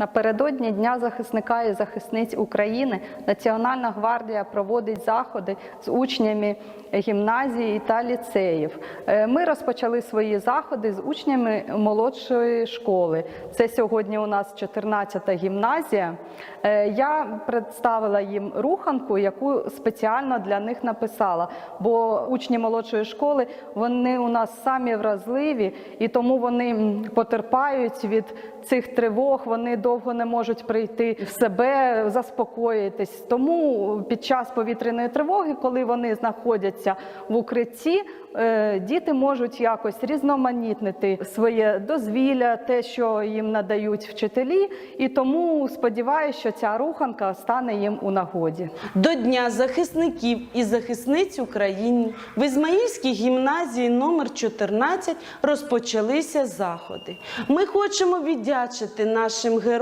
Напередодні Дня захисника і захисниць України Національна гвардія проводить заходи з учнями гімназії та ліцеїв. Е, Ми розпочали свої заходи з учнями молодшої школи. Це сьогодні у нас 14-та гімназія. Е, Я представила їм руханку, яку спеціально для них написала. Бо учні молодшої школи вони у нас самі вразливі, і тому вони потерпають від цих тривог. Вони довго не можуть прийти в себе, заспокоїтись. Тому під час повітряної тривоги, коли вони знаходяться в укритті, е, діти можуть якось різноманітнити своє дозвілля, те, що їм надають вчителі, і тому сподіваюся, що ця руханка стане їм у нагоді. До Дня захисників і захисниць України в Ізмаїльській гімназії номер 14 розпочалися заходи. Ми хочемо віддячити нашим героям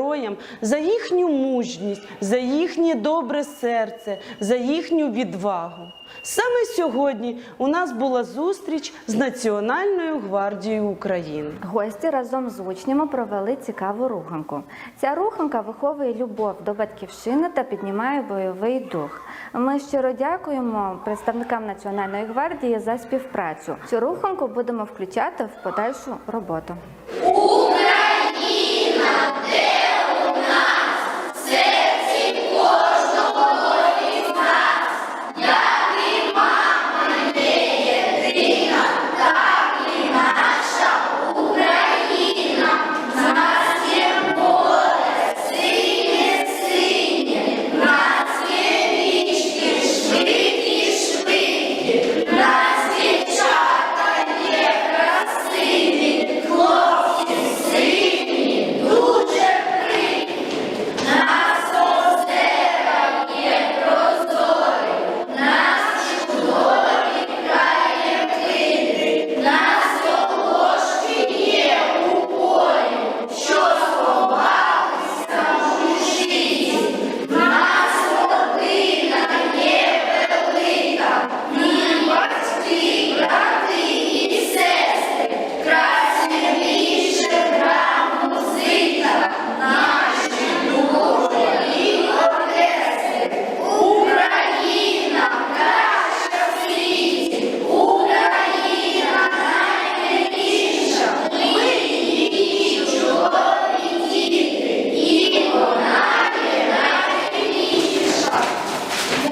за їхню мужність, за їхнє добре серце, за їхню відвагу. Саме сьогодні у нас була зустріч з Національною гвардією України. Гості разом з учнями провели цікаву руханку. Ця руханка виховує любов до батьківщини та піднімає бойовий дух. Ми щиро дякуємо представникам Національної гвардії за співпрацю. Цю руханку будемо включати в подальшу роботу. У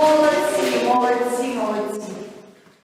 Молодці, молодці.